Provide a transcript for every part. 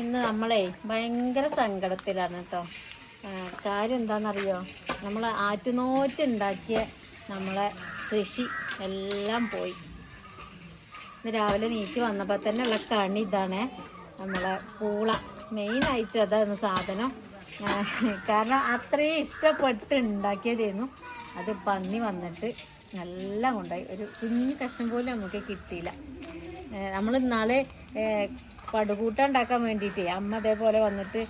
ഇന്ന് നമ്മളെ ഭയങ്കര സങ്കടത്തിലാണ് കേട്ടോ. കാര്യം എന്താണെന്നറിയോ? നമ്മൾ ആറ്റുനോറ്റുണ്ടാക്കിയ നമ്മളെ കൃഷി എല്ലാം പോയി. ഇന്ന് രാവിലെ നീച്ച് വന്നപ്പോൾ തന്നെ ഉള്ള കണി ഇതാണ് നമ്മളെ പൂള. മെയിനായിട്ട് അതാണ് സാധനം. കാരണം അത്രയും ഇഷ്ടപ്പെട്ട് ഉണ്ടാക്കിയതായിരുന്നു അത് പന്നി വന്നിട്ട് എല്ലാം കൊണ്ടായി. ഒരു കുഞ്ഞു കഷ്ണം പോലും നമുക്ക് കിട്ടിയില്ല. നമ്മൾ ഇന്നാൾ പടുകൂട്ട ഉണ്ടാക്കാൻ വേണ്ടിയിട്ട് അമ്മ അതേപോലെ വന്നിട്ട്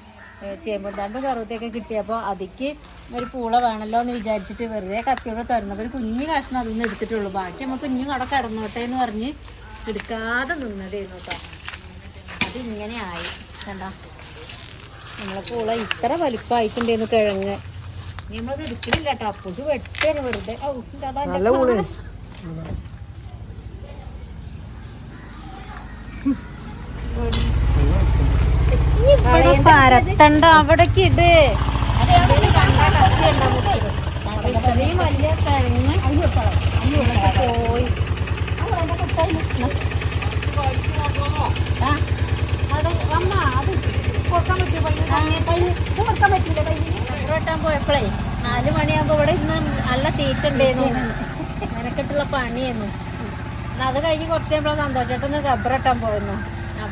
ചേമ്പന്താണ്ടും കറുവത്തൊക്കെ കിട്ടിയപ്പോൾ അതിക്ക് ഒരു പൂള വേണല്ലോ എന്ന് വിചാരിച്ചിട്ട് വെറുതെ കത്തിയോടെ തുറന്നപ്പോൾ ഒരു കുഞ്ഞു കഷ്ണം നിന്ന് എടുത്തിട്ടുള്ളൂ. ബാക്കി നമുക്ക് കുഞ്ഞു കട കിടന്നോട്ടെ എന്ന് പറഞ്ഞ് എടുക്കാതെ നിന്നതായിരുന്നു അത് ഇങ്ങനെ ആയി കണ്ട? നമ്മളെ പൂള ഇത്ര വലിപ്പമായിട്ടുണ്ടായിരുന്നു കിഴങ്ങ്. നമ്മളത് എടുക്കണില്ല കേട്ടോ. അപ്പുക്ക് വെട്ടാണ് വെറുതെ. ഔ, ഇതാ അതിന്റെ നല്ല പൂള ഇവിടെ പരത്തണ്ട അവിടേക്ക് ഇട്. പോയി പോയപ്പോഴേ നാല് മണിയാകുമ്പോ ഇവിടെ ഇന്ന് നല്ല തീറ്റ ഉണ്ടായിരുന്നു നിനക്കിട്ടുള്ള പണിയായിരുന്നു അത് കഴിഞ്ഞ് കുറച്ച് കഴിയുമ്പോൾ സന്തോഷമായിട്ടൊന്ന് റബ്ബർ വെട്ടാൻ പോയിരുന്നു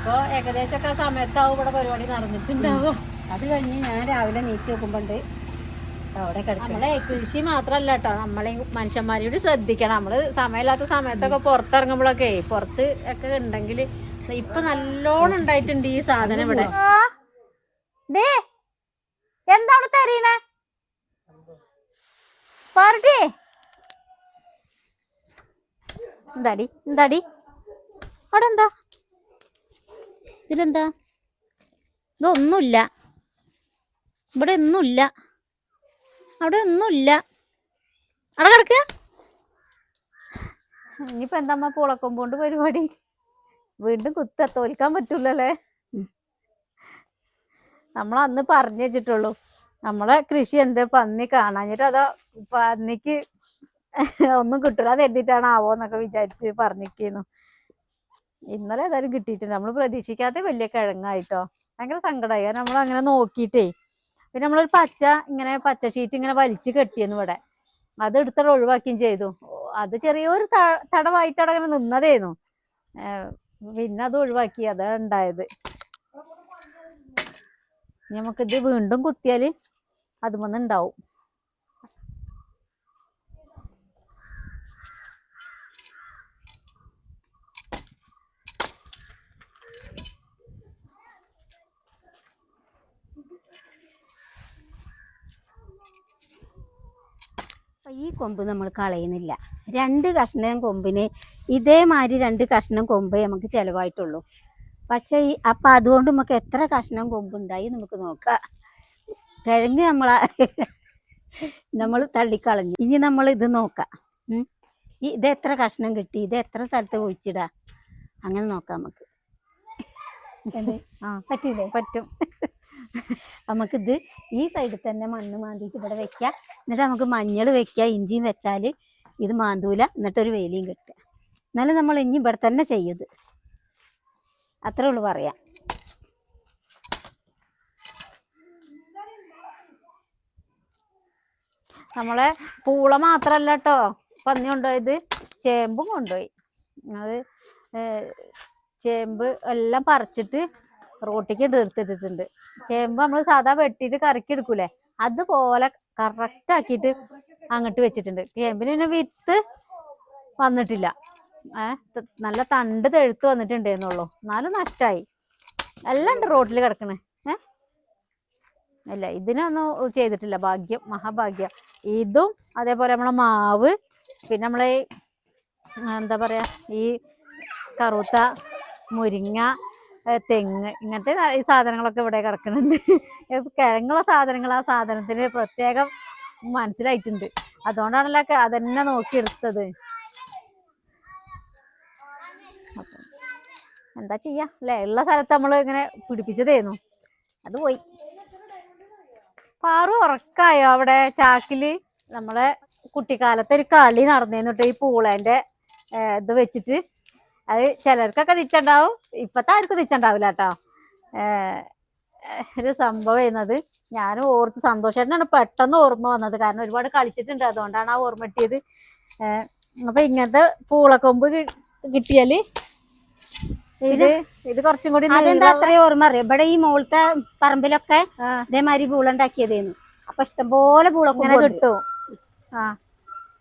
അപ്പോൾ ഏകദേശമൊക്കെ ആ സമയത്താവും ഇവിടെ പരിപാടി നടന്നിട്ടുണ്ടാവും. അത് കഴിഞ്ഞ് ഞാൻ രാവിലെ നീച്ച് നോക്കുമ്പോണ്ട് അവിടെ കിടക്കണം നമ്മളെ കൃഷി മാത്രല്ല കേട്ടോ നമ്മളെ മനുഷ്യന്മാരോട് ശ്രദ്ധിക്കണം. നമ്മൾ സമയമില്ലാത്ത സമയത്തൊക്കെ പുറത്തിറങ്ങുമ്പോഴൊക്കെ പുറത്ത് ഒക്കെ ഉണ്ടെങ്കിൽ ഇപ്പൊ നല്ലോണം ഉണ്ടായിട്ടുണ്ട് ഈ സാധനം ഇവിടെ. എന്താണ് തരീണേ പാർട്ടി. എന്താടി? എന്താടി? അവിടെ എന്താ ഇതിലെന്താ? ഇതൊന്നുമില്ല. ഇവിടെ ഒന്നുമില്ല. അവിടെ ഒന്നുമില്ല. അവിടെ കിടക്കുക ഇനിയിപ്പോ എന്താ പൂളക്കൊമ്പോണ്ട് പരിപാടി? വീണ്ടും കുത്ത തോൽക്കാൻ പറ്റൂലല്ലേ? നമ്മൾ അന്ന് പറഞ്ഞു വെച്ചിട്ടുള്ളൂ. നമ്മളെ കൃഷി എന്ത് പന്നി കാണാഞ്ഞിട്ട് അതോ പന്നിക്ക് ഒന്നും കിട്ടൂല. കരുതിയിട്ടാണ് ആവോന്നൊക്കെ വിചാരിച്ച് പറഞ്ഞിരിക്കുന്നു ഇന്നലെ ഏതായാലും കിട്ടിയിട്ടുണ്ട്. നമ്മൾ പ്രതീക്ഷിക്കാത്ത വലിയ കിഴങ്ങായിട്ടോ. ഭയങ്കര സങ്കടമായി നമ്മൾ അങ്ങനെ നോക്കിയിട്ടേ പിന്നെ നമ്മളൊരു പച്ച ഇങ്ങനെ പച്ച ഷീറ്റ് ഇങ്ങനെ വലിച്ചു കെട്ടിയെന്ന് ഇവിടെ. അത് എടുത്തിട്ട് ഒഴിവാക്കുകയും ചെയ്തു. അത് ചെറിയൊരു തടവായിട്ട് അവിടെ അങ്ങനെ നിന്നതേന്നു. പിന്നെ അത് ഒഴിവാക്കി. അതാണ് ഉണ്ടായത്. നമുക്കിത് വീണ്ടും കുത്തിയാൽ അതുമൊന്ന് അപ്പൊ ഈ കൊമ്പ് നമ്മൾ കളയുന്നില്ല. രണ്ട് കഷ്ണം കൊമ്പിന് ഇതേമാതിരി രണ്ട് കഷ്ണം കൊമ്പ് നമുക്ക് ചിലവായിട്ടുള്ളൂ. പക്ഷേ ഈ അപ്പൊ അതുകൊണ്ട് നമുക്ക് എത്ര കഷ്ണം കൊമ്പുണ്ടായി നമുക്ക് നോക്കാം. കിഴങ്ങ് നമ്മൾ നമ്മൾ തള്ളിക്കളഞ്ഞു. ഇനി നമ്മൾ ഇത് നോക്കാം. ഈ ഇത് എത്ര കഷ്ണം കിട്ടി? ഇത് എത്ര സ്ഥലത്ത് ഒഴിച്ചിടാ? അങ്ങനെ നോക്കാം നമുക്ക്. ആ. പറ്റൂലേ? പറ്റും. നമുക്കിത് ഈ സൈഡിൽ തന്നെ മണ്ണ് മാന്തിയിട്ട് ഇവിടെ വെക്കാം. എന്നിട്ട് നമുക്ക് മഞ്ഞൾ വെക്കാം ഇഞ്ചിയും വെച്ചാൽ ഇത് മാന്തൂല. എന്നിട്ടൊരു വേലിയും കിട്ടുക. എന്നാലും നമ്മൾ ഇനി ഇവിടെ തന്നെ ചെയ്യത് അത്രേ ഉള്ളൂ പറയാം നമ്മളെ പൂള മാത്രല്ല കേട്ടോ പന്നി കൊണ്ടുപോയത്. ചേമ്പും കൊണ്ടുപോയി. അത് ചേമ്പ് എല്ലാം പറിച്ചിട്ട് റോട്ടിക്ക് എടുത്തിട്ടിട്ടുണ്ട്. ചേമ്പ് നമ്മൾ സാധാ വെട്ടിയിട്ട് കറക്കി എടുക്കൂലേ? അതുപോലെ കറക്റ്റ് ആക്കിയിട്ട് അങ്ങോട്ട് വെച്ചിട്ടുണ്ട്. ചേമ്പിന് പിന്നെ വിത്ത് വന്നിട്ടില്ല. നല്ല തണ്ട് തെഴുത്ത് വന്നിട്ടുണ്ടായിരുന്നുള്ളൂ എന്നാലും നഷ്ടമായി എല്ലാം ഉണ്ട് റോട്ടിൽ കിടക്കണേ. അല്ല ഇതിനൊന്നും ചെയ്തിട്ടില്ല. ഭാഗ്യം മഹാഭാഗ്യം. ഇതും അതേപോലെ നമ്മളെ മാവ് പിന്നെ നമ്മളെ എന്താ പറയാ ഈ കറുത്ത മുരിങ്ങ തെങ്ങ് ഇങ്ങനത്തെ ഈ സാധനങ്ങളൊക്കെ ഇവിടെ കിടക്കുന്നുണ്ട്. കിഴങ്ങുള്ള സാധനങ്ങൾ ആ സാധനത്തിന് പ്രത്യേകം മനസ്സിലായിട്ടുണ്ട്. അതുകൊണ്ടാണല്ലോ അതെന്നെ നോക്കിയെടുത്തത് അപ്പം എന്താ ചെയ്യാ? അല്ലേ? ഉള്ള സ്ഥലത്ത് നമ്മൾ ഇങ്ങനെ പിടിപ്പിച്ചതേന്നു. അത് പോയി. പാറു ഉറക്കായോ അവിടെ ചാക്കിൽ? നമ്മളെ കുട്ടിക്കാലത്തെ ഒരു കളി നടന്നേന്നു ഈ പൂളേന്റെ ഇത് വെച്ചിട്ട്. അത് ചിലർക്കൊക്കെ തിച്ചുണ്ടാവും ഇപ്പത്തെ ആർക്കും തിച്ചുണ്ടാവില്ല കേട്ടോ. ഒരു സംഭവം ചെയ്യുന്നത് ഞാൻ ഓർത്ത് സന്തോഷമായിട്ടാണ് പെട്ടെന്ന് ഓർമ്മ വന്നത്. കാരണം ഒരുപാട് കളിച്ചിട്ടുണ്ട്. അതുകൊണ്ടാണ് ആ ഓർമ്മ കിട്ടിയത്. അപ്പൊ ഇങ്ങനത്തെ പൂളക്കൊമ്പ് കിട്ടിയാൽ ഇത് ഇത് കുറച്ചും കൂടി അതെന്താ നീളമുള്ള- അത്രയും ഓർമ്മ അറിയാം? ഇവിടെ ഈ മോളത്തെ പറമ്പിലൊക്കെ ഇതേമാതിരി പൂളുണ്ടാക്കിയതേന്നു. അപ്പൊ ഇഷ്ടംപോലെ പൂളക്കൊമ്പ് കിട്ടും. ആ.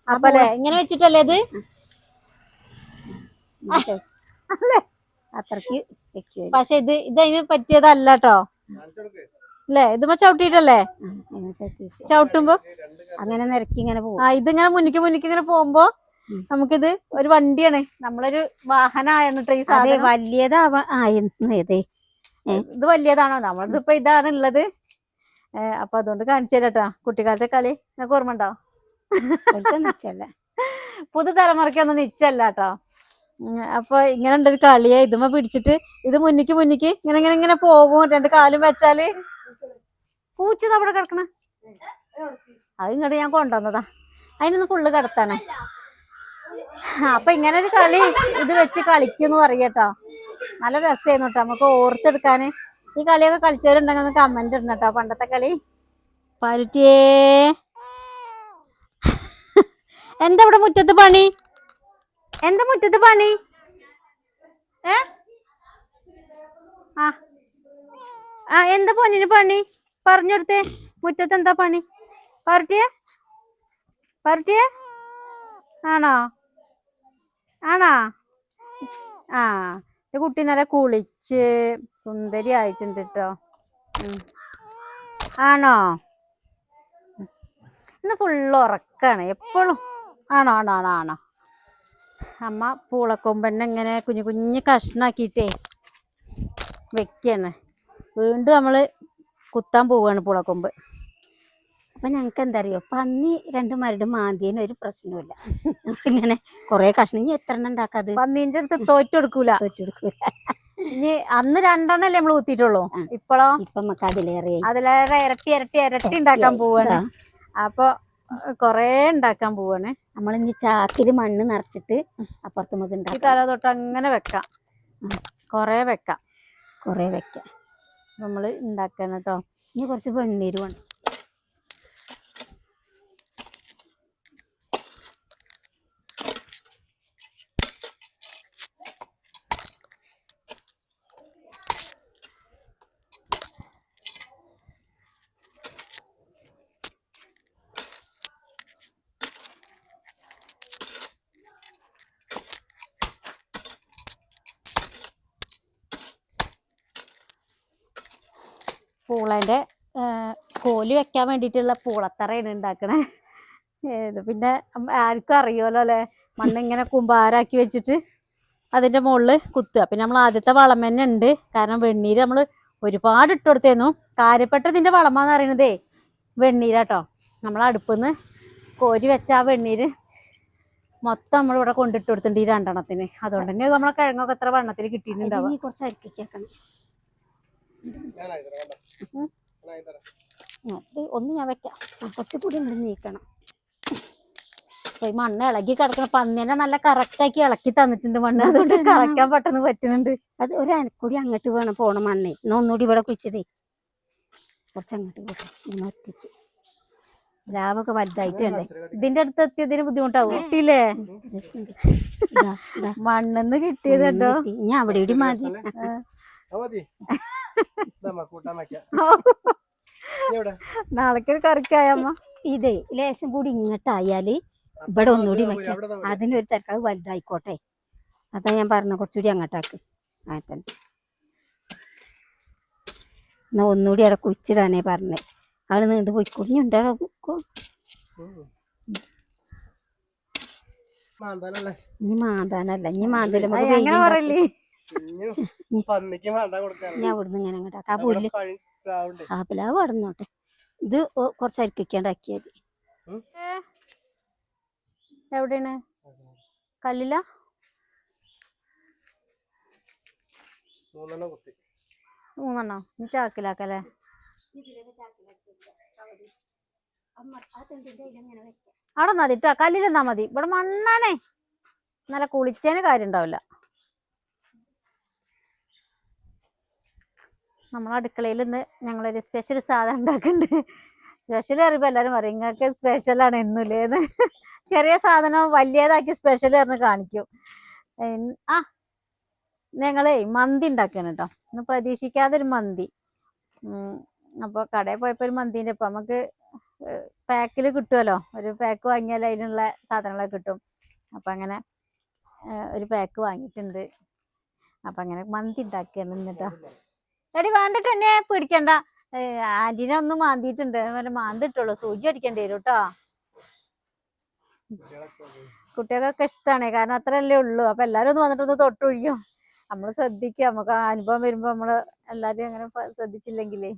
അപ്പൊ ഇങ്ങനെ വെച്ചിട്ടല്ലേ ഇത്? അത്രയ്ക്ക്. പക്ഷെ ഇത് ഇതിന് പറ്റിയതല്ല കേട്ടോ അല്ലേ ഇതുമ്പോ ചവിട്ടിട്ടല്ലേ ചവിട്ടുമ്പോ? അങ്ങനെ നിരക്കി ഇങ്ങനെ പോകും. ആ ഇതിങ്ങനെ മുന്നിക്ക് മുന്നിക്ക് ഇങ്ങനെ പോകുമ്പോ. നമുക്കിത് ഒരു വണ്ടിയാണ്. നമ്മളൊരു വാഹനമായാണ് കേട്ടോ ഈ സാധനം. വലിയതാവാ ആയിരുന്നു ഇത്. വലിയതാണോ? നമ്മളത് ഇപ്പൊ ഇതാണ് ഉള്ളത് അപ്പൊ അതുകൊണ്ട് കാണിച്ചു തരാട്ടാ കുട്ടിക്കാലത്തെ കളി. നിനക്ക് ഓർമ്മ ഉണ്ടോ? പുതുതലമുറയ്ക്കൊന്നും നിച്ചല്ല കേട്ടോ അപ്പൊ ഇങ്ങനെ ഉണ്ട് ഒരു കളിയെ. ഇതുമ്മ പിടിച്ചിട്ട് ഇത് മുന്നിക്ക് മുന്നിക്ക് ഇങ്ങനെ ഇങ്ങനെ ഇങ്ങനെ പോകും. രണ്ട് കാലും വെച്ചാൽ. പൂച്ച അവിടെ കിടക്കണ. അത് ഇങ്ങോട്ട് ഞാൻ കൊണ്ടുവന്നതാ. അതിനൊന്ന് ഫുള്ള് കിടത്താണ് അപ്പൊ ഇങ്ങനെ ഒരു കളി ഇത് വെച്ച് കളിക്കുന്നു പറയട്ടോ നല്ല രസമായിരുന്നു കേട്ടോ. നമുക്ക് ഓർത്തെടുക്കാന്. ഈ കളിയൊക്കെ കളിച്ചവരുണ്ടെങ്കിൽ ഒന്ന് കമന്റ് ഇടണം കേട്ടോ. പണ്ടത്തെ കളി. പരുത്തിയേ. എന്താ ഇവിടെ മുറ്റത്ത് പണി? എന്താ മുറ്റത്ത് പണി? ഏ? ആ. ആ എന്താ പൊന്നിന് പണി? പറഞ്ഞെടുത്തേ മുറ്റത്ത് എന്താ പണി? പരട്ടിയെ പരട്ടിയെ ആണോ? ആണോ? ആ. ഈ കുട്ടി നല്ല കുളിച്ച് സുന്ദരി അയച്ചിട്ടുണ്ട് കേട്ടോ ആണോ? ഇന്ന് ഫുള്ള് ഉറക്കാണ്. എപ്പോഴും ആണോ ആണോ ആണോ ആണോ? അമ്മ പൂളക്കൊമ്പന്നെ ഇങ്ങനെ കുഞ്ഞു കുഞ്ഞു കഷ്ണാക്കിയിട്ടേ വെക്കാണ്. വീണ്ടും നമ്മൾ കുത്താൻ പോവുകയാണ് പൂളക്കൊമ്പ്. അപ്പൊ ഞങ്ങൾക്ക് എന്താ അറിയോ പന്നി രണ്ട് മരട് മാന്തിയതിന് ഒരു പ്രശ്നമില്ല ഇങ്ങനെ കുറേ കഷ്ണം. ഇനി എത്ര എണ്ണം ഉണ്ടാക്കാത് പന്നീന്റെ അടുത്ത് തോറ്റെടുക്കൂല തോറ്റെടുക്കൂല ഇനി അന്ന് രണ്ടെണ്ണല്ലേ നമ്മൾ ഊത്തിയിട്ടുള്ളൂ ഇപ്പോഴോ ഇപ്പൊ നമുക്ക് അതിലേറെ അതിലേറെ ഇരട്ടി ഇരട്ടി ഇരട്ടി ഉണ്ടാക്കാൻ പോവാണ്. അപ്പൊ കൊറേ ഉണ്ടാക്കാൻ പോവാണ്. നമ്മൾ ഇനി ചാക്കിൽ മണ്ണ് നിറച്ചിട്ട് അപ്പുറത്ത് നമുക്ക് ഉണ്ടാക്കാം തല തൊട്ട് അങ്ങനെ വെക്കാം. കൊറേ വെക്കാം. കൊറേ വെക്കാം. നമ്മൾ ഉണ്ടാക്കണം കേട്ടോ ഇനി കുറച്ച് വെണ്ണീര് വേണം. പൂളേന്റെ കോലി വെക്കാൻ വേണ്ടിയിട്ടുള്ള പൂളത്തറയാണ് ഉണ്ടാക്കണേ. ഇത് പിന്നെ ആർക്കും അറിയുമല്ലോ അല്ലേ? മണ്ണിങ്ങനെ കുമ്പാരാക്കി വെച്ചിട്ട് അതിന്റെ മുകളിൽ കുത്തുക. പിന്നെ നമ്മൾ ആദ്യത്തെ വളം തന്നെ ഉണ്ട്. കാരണം വെണ്ണീര് നമ്മൾ ഒരുപാട് ഇട്ട് കൊടുത്തേന്നു കാര്യപ്പെട്ട ഇതിന്റെ വളമാന്ന് പറയുന്നതേ വെണ്ണീരാട്ടോ നമ്മൾ അടുപ്പിന്ന് കോരി വെച്ച ആ വെണ്ണീര് മൊത്തം നമ്മൾ ഇവിടെ കൊണ്ടിട്ട് കൊടുത്തിട്ടുണ്ട് ഈ രണ്ടെണ്ണത്തിന്. അതുകൊണ്ട് തന്നെ നമ്മളെ കിഴങ്ങൊക്കെ എത്ര വണ്ണത്തിൽ കിട്ടിയിട്ടുണ്ടാവും കുറച്ച് കുറച്ച് ഒന്ന് ഞാൻ വെക്കാം. കുറച്ച് കൂടി ഇവിടെ നീക്കണം. ഈ മണ്ണ് ഇളകി കിടക്കണം പന്നിനെ നല്ല കറക്റ്റ് ആക്കി ഇളക്കി തന്നിട്ടുണ്ട് മണ്ണ്. അതുകൊണ്ട് കളക്കാൻ പെട്ടെന്ന് പറ്റുന്നുണ്ട്. അത് ഒരു അനക്കൂടി അങ്ങോട്ട് വേണം പോണം മണ്ണേ എന്നാ ഒന്നുകൂടി ഇവിടെ കുഴിച്ചിടേ. കുറച്ച് അങ്ങോട്ട് പോകും ഇങ്ങനെ ഒറ്റയ്ക്ക്. ലാവൊക്കെ വലുതായിട്ടല്ലേ? ഇതിന്റെ അടുത്ത് എത്തിയതിന് ബുദ്ധിമുട്ടാവും? കിട്ടിയില്ലേ. മണ്ണെന്ന് കിട്ടിയത് കേട്ടോ. ഇനി അവിടെ ഇവിടെ മതി മതി ഇതാ കൂട്ടാൻ വെക്കാം ഇവിടെ നാളേക്ക് ഒരു കറിക്കായമ്മ ഇതേ ലേശം കൂടി ഇങ്ങോട്ടായാൽ ഇവിടെ ഒന്നുകൂടി വെക്കാം. അതിനൊരു തിരക്കാവ് വലുതായിക്കോട്ടെ. അതാ ഞാൻ പറഞ്ഞ കുറച്ചുകൂടി അങ്ങോട്ടാക്ക്. അങ്ങനെ തന്നെ. എന്നാ ഒന്നുകൂടി അവിടെ കുച്ചിടാനേ പറഞ്ഞേ. അവിടെ നീണ്ടു പോയി കുഞ്ഞുണ്ടോ ഇനി മാന്താനല്ല. ഇനി മാന്തല. പന്നിക്ക് ഞാൻ ഇവിടുന്ന് ഇങ്ങനെ അങ്ങോട്ടാക്കാം ആ പുല്ല്. ആ പിലാവ് കടന്നോട്ടെ ഇത് കുറച്ച് എവിടെയാണ്? കല്ലില? മൂന്നെണ്ണം ഇനി ചാക്കിലാക്കല്ലേ? അവിടെ നിന്നാ കല്ലിലെന്നാ മതി. ഇവിടെ മണ്ണാണേ. നല്ല കുളിച്ചേന് കാര്യം ഉണ്ടാവില്ല. നമ്മളെ അടുക്കളയിൽ ഇന്ന് ഞങ്ങളൊരു സ്പെഷ്യൽ സാധനം ഉണ്ടാക്കുന്നുണ്ട്. സ്പെഷ്യൽ പറയുമ്പോൾ എല്ലാവരും പറയും നിങ്ങൾക്ക് സ്പെഷ്യലാണ് എന്നുല്ലേന്ന് ചെറിയ സാധനം വലിയതാക്കി സ്പെഷ്യൽ പറഞ്ഞ് കാണിക്കും. ആ ഞങ്ങളേ മന്തി ഉണ്ടാക്കണം കേട്ടോ ഒന്ന് പ്രതീക്ഷിക്കാതൊരു മന്തി. അപ്പോൾ കടയിൽ പോയപ്പോൾ ഒരു മന്തിന്റെ ഇപ്പം നമുക്ക് പാക്കിൽ കിട്ടുമല്ലോ ഒരു പാക്ക് വാങ്ങിയാൽ അതിനുള്ള സാധനങ്ങളൊക്കെ കിട്ടും. അപ്പം അങ്ങനെ ഒരു പാക്ക് വാങ്ങിയിട്ടുണ്ട്. അപ്പം അങ്ങനെ മന്തി ഉണ്ടാക്കിയാണ് എന്നിട്ടോ എടി വേണ്ടിട്ട് എന്നെ പിടിക്കണ്ട. ആന്റീനെ ഒന്ന് മാന്തിയിട്ടുണ്ട്. മാന്തിട്ടുള്ളൂ. സൂചി അടിക്കേണ്ടി വരും കേട്ടോ കുട്ടികൾക്കൊക്കെ ഇഷ്ടമാണ് കാരണം അത്രയല്ലേ ഉള്ളൂ. അപ്പൊ എല്ലാരും ഒന്ന് വന്നിട്ടൊന്ന് തൊട്ടൊഴിക്കും നമ്മൾ ശ്രദ്ധിക്കുക നമുക്ക് ആ അനുഭവം വരുമ്പോ നമ്മൾ എല്ലാരും അങ്ങനെ ശ്രദ്ധിച്ചില്ലെങ്കിലേ.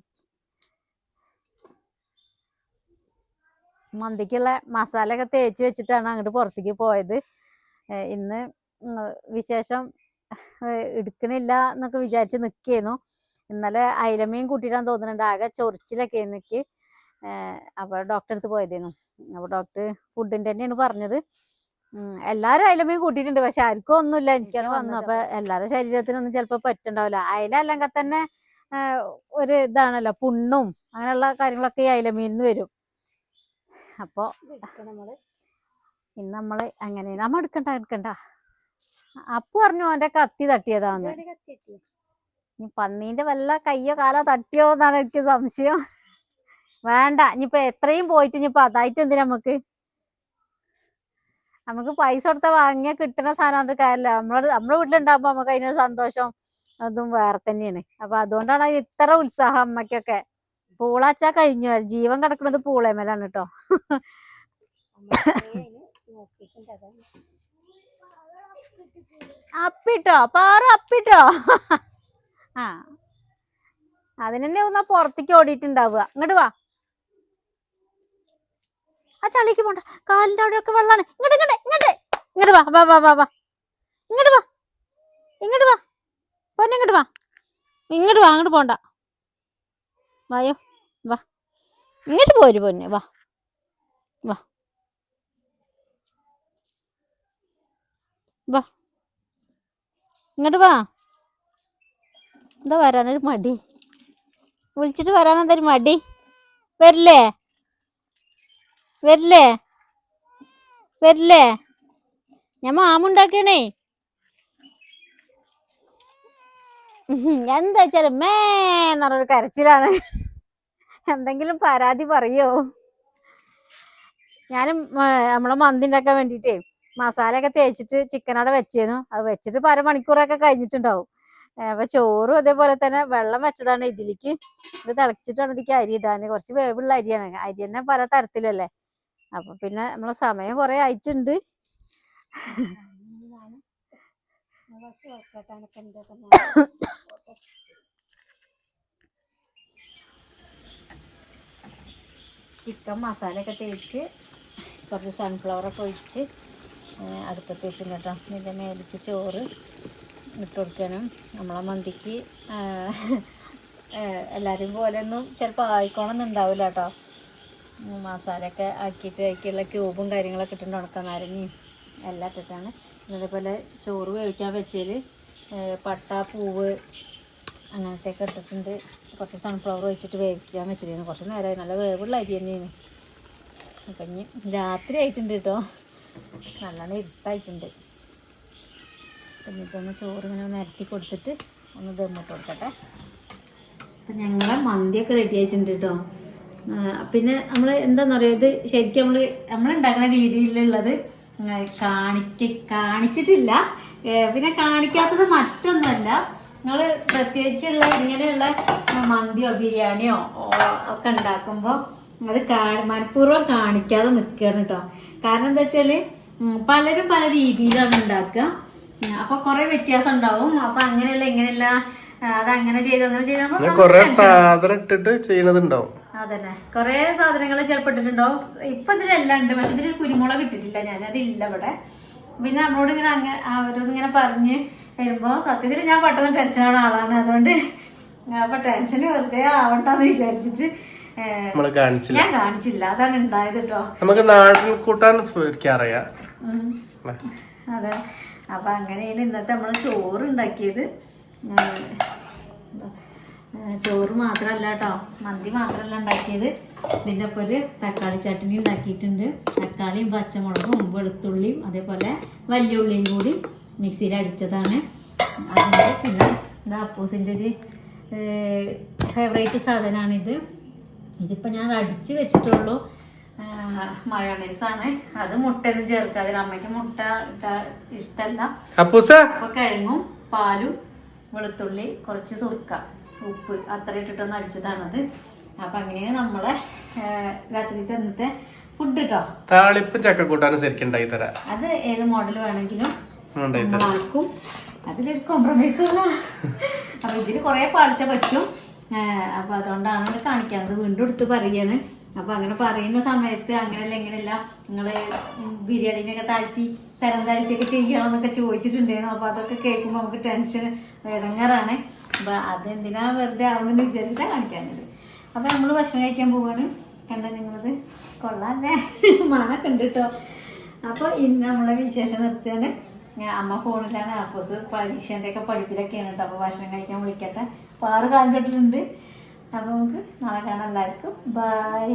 മന്തിക്കുള്ള മസാല ഒക്കെ തേച്ച് വെച്ചിട്ടാണ് അങ്ങോട്ട് പുറത്തേക്ക് പോയത്. ഇന്ന് വിശേഷം എടുക്കണില്ല എന്നൊക്കെ വിചാരിച്ച് നിൽക്കുന്നു ഇന്നലെ അയിലമ്മയും കൂട്ടിയിട്ടാന്ന് തോന്നുന്നുണ്ട്. ആകെ ചൊറിച്ചിലൊക്കെ എനിക്ക് അപ്പോൾ ഡോക്ടറെ അടുത്ത് പോയതേനു. അപ്പോൾ ഡോക്ടർ ഫുഡിന്റെ തന്നെയാണ് പറഞ്ഞത്. എല്ലാവരും എല്ലാരും അയിലമ്മയും കൂട്ടിയിട്ടുണ്ട്. പക്ഷെ ആർക്കും ഒന്നുമില്ല. എനിക്കാണ് വന്നത്. അപ്പൊ എല്ലാവരുടെ ശരീരത്തിനൊന്നും ചിലപ്പോൾ പറ്റുണ്ടാവില്ല. അയില അല്ലെങ്കിൽ തന്നെ ഒരു ഇതാണല്ലോ പുണ്ണും അങ്ങനെയുള്ള കാര്യങ്ങളൊക്കെ ഈ അയലമീനിന്ന് വരും. അപ്പോൾ ഇന്ന് നമ്മൾ അങ്ങനെയാണ് നമ്മ എടുക്കണ്ട എടുക്കണ്ട. അപ്പു പറഞ്ഞു അവന്റെ കത്തി തട്ടിയതാന്ന്. ഇനി പന്നീന്റെ വല്ല കയ്യോ കാലോ തട്ടിയോ എന്നാണ് എനിക്ക് സംശയം. വേണ്ട ഇനിയിപ്പൊ എത്രയും പോയിട്ട് ഇനിയിപ്പോ അതായിട്ട് എന്തിനാ നമുക്ക്? നമുക്ക് പൈസ കൊടുത്ത വാങ്ങിയ കിട്ടുന്ന സാധനം കാര്യമില്ല നമ്മൾ നമ്മുടെ വീട്ടിലുണ്ടാകുമ്പോ നമുക്ക് അതിനൊരു സന്തോഷം അതും വേറെ തന്നെയാണ്. അപ്പൊ അതുകൊണ്ടാണ് അതിന് ഇത്ര ഉത്സാഹം അമ്മയ്ക്കൊക്കെ. പൂളാച്ചാ കഴിഞ്ഞു. ജീവൻ കിടക്കുന്നത് പൂളേമേലാണ് കേട്ടോ. അപ്പിട്ടോ പാറ അപ്പിട്ടോ. ആ. അതിനെന്നെ ഒന്നാ പുറത്തേക്ക് ഓടിയിട്ടുണ്ടാവുക. ഇങ്ങോട്ട് വാ. ആ ചളിക്ക് പോണ്ട. കാലിന്റെ അവിടെയൊക്കെ വെള്ളാണ്. ഇങ്ങോട്ട് ഇങ്ങോട്ട് ഇങ്ങോട്ട് വാ വാ വാ വാ ഇങ്ങോട്ട് വാ. ഇങ്ങോട്ട് വാ. പൊന്നെ ഇങ്ങോട്ട് വാ. ഇങ്ങോട്ട് വാ അങ്ങോട്ട് പോണ്ട. വായോ വാ. ഇങ്ങോട്ട് പോര് പൊന്നെ വാ. വാ. വാ. ഇങ്ങോട്ട് വാ. എന്താ വരാനൊരു മടി? വിളിച്ചിട്ട് വരാനെന്താ ഒരു മടി? വരില്ലേ? വരില്ലേ? വരില്ലേ? ഞാൻ മാമുണ്ടാക്കണേ എന്താ വെച്ചാൽ മേ എന്ന് പറഞ്ഞൊരു കരച്ചിലാണ്. എന്തെങ്കിലും പരാതി പറയോ? ഞാനും നമ്മളെ മന്തി ഉണ്ടാക്കാൻ വേണ്ടിട്ടേ മസാല ഒക്കെ തേച്ചിട്ട് ചിക്കൻ അവിടെ അത് വെച്ചിട്ട് ഇപ്പൊ അരമണിക്കൂറൊക്കെ കഴിഞ്ഞിട്ടുണ്ടാവും. അപ്പൊ ചോറും അതേപോലെ തന്നെ വെള്ളം വെച്ചതാണ് ഇതിലേക്ക്. ഇത് തിളച്ചിട്ടാണ് ഇതിലേക്ക് അരി ഇടാൻ. കുറച്ച് വേവുള്ള അരിയാണ്. അരി തന്നെ പല തരത്തിലല്ലേ. അപ്പൊ പിന്നെ നമ്മളെ സമയം കുറെ ആയിട്ടുണ്ട്. ചിക്കൻ മസാല ഒക്കെ തേച്ച് കുറച്ച് സൺഫ്ലവർ ഒക്കെ ഒഴിച്ച് അടുപ്പത്ത് വെച്ചിട്ടുണ്ട് കേട്ടോ. ഇതിന്റെ മേലേക്ക് ചോറ് ഇട്ട് കൊടുക്കണം നമ്മളെ മന്തിക്ക് എല്ലാവരും പോലെയൊന്നും ചിലപ്പോൾ ആയിക്കോണം എന്നുണ്ടാവില്ല കേട്ടോ മസാലയൊക്കെ ആക്കിയിട്ട് അതിലേക്കുള്ള ക്യൂബും കാര്യങ്ങളൊക്കെ ഇട്ടിട്ട് ഉണക്കാൻ നാരങ്ങയും എല്ലാം ഇട്ടിട്ടാണ്. അതേപോലെ ചോറ് വേവിക്കാൻ വെച്ചതിൽ പട്ട പൂവ് അങ്ങനത്തെയൊക്കെ ഇട്ടിട്ടുണ്ട്. കുറച്ച് സൺഫ്ലവർ വെച്ചിട്ട് വേവിക്കാൻ വെച്ചിരുന്നു. കുറച്ച് നേരമായി നല്ല വേവുള്ള അരി തന്നെയാണ്. അപ്പം ഇനി രാത്രി ആയിട്ടുണ്ട് കേട്ടോ. നല്ലോണം ഇരുട്ടായിട്ടുണ്ട്. എന്നിട്ട് ഒന്ന് ചോറ് ഇങ്ങനെ നിരത്തി കൊടുത്തിട്ട് ഒന്ന് ദമ്മിട്ട് കൊടുക്കട്ടെ. അപ്പം ഞങ്ങളെ മന്തിയൊക്കെ റെഡി ആയിട്ടുണ്ട് കേട്ടോ പിന്നെ നമ്മൾ എന്താണെന്ന് പറയുക ഇത് ശരിക്കും നമ്മൾ ഉണ്ടാക്കുന്ന രീതിയിലുള്ളത് കാണിക്ക കാണിച്ചിട്ടില്ല. പിന്നെ കാണിക്കാത്തത് മറ്റൊന്നുമല്ല. നിങ്ങൾ പ്രത്യേകിച്ചുള്ള ഇങ്ങനെയുള്ള മന്തിയോ ബിരിയാണിയോ ഒക്കെ ഉണ്ടാക്കുമ്പോൾ അത് മനഃപൂർവം കാണിക്കാതെ നിൽക്കുകയാണ് കേട്ടോ കാരണം എന്താ വെച്ചാൽ പലരും പല രീതിയിലാണ് ഉണ്ടാക്കുക. അപ്പൊ കൊറേ വ്യത്യാസം ഉണ്ടാവും അപ്പൊ അങ്ങനെയല്ല ഇങ്ങനെയല്ല അത് അങ്ങനെ ചെയ്തു അങ്ങനെ ചെയ്തു. കൊറേ സാധനം ഇട്ടിട്ട് ചെയ്യണതുണ്ടാവും. അതന്നെ. കൊറേ സാധനങ്ങൾ ചിലപ്പോൾ ഇട്ടിട്ടുണ്ടാവും ഇപ്പൊ ഇതിലെല്ലാം ഉണ്ട്. പക്ഷെ ഇതിൽ കുരുമുളക് ഇട്ടിട്ടില്ല ഞാൻ. അതില്ല ഇവിടെ. പിന്നെ നമ്മളോട് ഇങ്ങനെ അങ്ങനെ അവരോട് ഇങ്ങനെ പറഞ്ഞ് വരുമ്പോ സത്യത്തിൽ ഞാൻ പെട്ടെന്ന് ടെൻഷനാണ് ആളാണ്. അതുകൊണ്ട് അപ്പൊ ടെൻഷൻ വെറുതെ ആവണ്ടെന്ന് വിചാരിച്ചിട്ട് ഞാൻ കാണിച്ചില്ല. അതാണ് ഉണ്ടായത് കേട്ടോ നമുക്ക് നാട്ടിൽ കൂട്ടാൻ അറിയാം അതെ. അപ്പൊ അങ്ങനെയാണ് ഇന്നത്തെ നമ്മൾ ചോറ് ഉണ്ടാക്കിയത്. ചോറ് മാത്രമല്ല കേട്ടോ മന്തി മാത്രമല്ല ഉണ്ടാക്കിയത്. ഇതിന്റെ ഒപ്പം ഒരു തക്കാളി ചട്നി ഉണ്ടാക്കിയിട്ടുണ്ട്. തക്കാളിയും പച്ചമുളകും വെളുത്തുള്ളിയും അതേപോലെ വലിയ ഉള്ളിയും കൂടി മിക്സിയിൽ അടിച്ചതാണ്. അതിന്റെ പിന്നെ ഇത് അപ്പൂസിന്റെ ഒരു ഫേവറേറ്റ് സാധനമാണിത്. ഇതിപ്പോൾ ഞാൻ അടിച്ച് വെച്ചിട്ടുള്ളൂ. മയോണൈസാണ്. അത് മുട്ടയൊന്നും ചേർക്കാതെ അമ്മയ്ക്ക് മുട്ട അപ്പൂസ? അപ്പൊ കിഴങ്ങും പാലും വെളുത്തുള്ളി കുറച്ച് സുർക്ക ഉപ്പ് അത്ര ഇട്ടിട്ടൊന്ന് അടിച്ചതാണത്. അപ്പൊ അങ്ങനെയാണ് നമ്മളെ രാത്രി രാത്രിത്തെ ഇന്നത്തെ ഫുഡ് കേട്ടോ താളിപ്പ് ചക്കക്കൂട്ടാനും ശരിക്കും ഉണ്ടായി തരാം അത് ഏത് മോഡൽ വേണമെങ്കിലും ഉണ്ടായി തരാം അതിലൊരു കോംപ്രമൈസ് ഇല്ല. അപ്പൊ ഇതിൽ കുറെ പാളിച്ച പറ്റും. അപ്പൊ അതുകൊണ്ടാണ് ഇത് വീണ്ടും എടുത്ത് പറയാണ് അപ്പൊ അങ്ങനെ പറയുന്ന സമയത്ത് അങ്ങനെയല്ല ഇങ്ങനെയല്ല നിങ്ങൾ ബിരിയാണിനൊക്കെ താഴ്ത്തി തരം താഴ്ത്തിയൊക്കെ ചെയ്യണമെന്നൊക്കെ ചോദിച്ചിട്ടുണ്ടായിരുന്നു. അപ്പൊ അതൊക്കെ കേൾക്കുമ്പോൾ നമുക്ക് ടെൻഷൻ ഇടങ്ങാറാണ്. അപ്പൊ അതെന്തിനാ വെറുതെ ആവണമെന്ന് വിചാരിച്ചിട്ടാണ് കാണിക്കാനത് അപ്പൊ നമ്മൾ ഭക്ഷണം കഴിക്കാൻ പോവാണ്. കണ്ട നിങ്ങളത്? കൊള്ളാല്ലേ? മണൊക്കെ ഉണ്ട് കേട്ടോ അപ്പോൾ ഇന്ന് നമ്മളെ വിശേഷം നിർത്തിയാണ് അമ്മ ഫോണിലാണ്. അപ്പോസ് പരീക്ഷേന്റെ ഒക്കെ പഠിപ്പിലൊക്കെയാണ് കേട്ടോ അപ്പോൾ ഭക്ഷണം കഴിക്കാൻ വിളിക്കട്ടെ. അപ്പോൾ ആറ് കാലഘട്ടത്തിലുണ്ട് അപ്പോൾ നമുക്ക് നാളെ കാണാം എല്ലാവർക്കും. ബൈ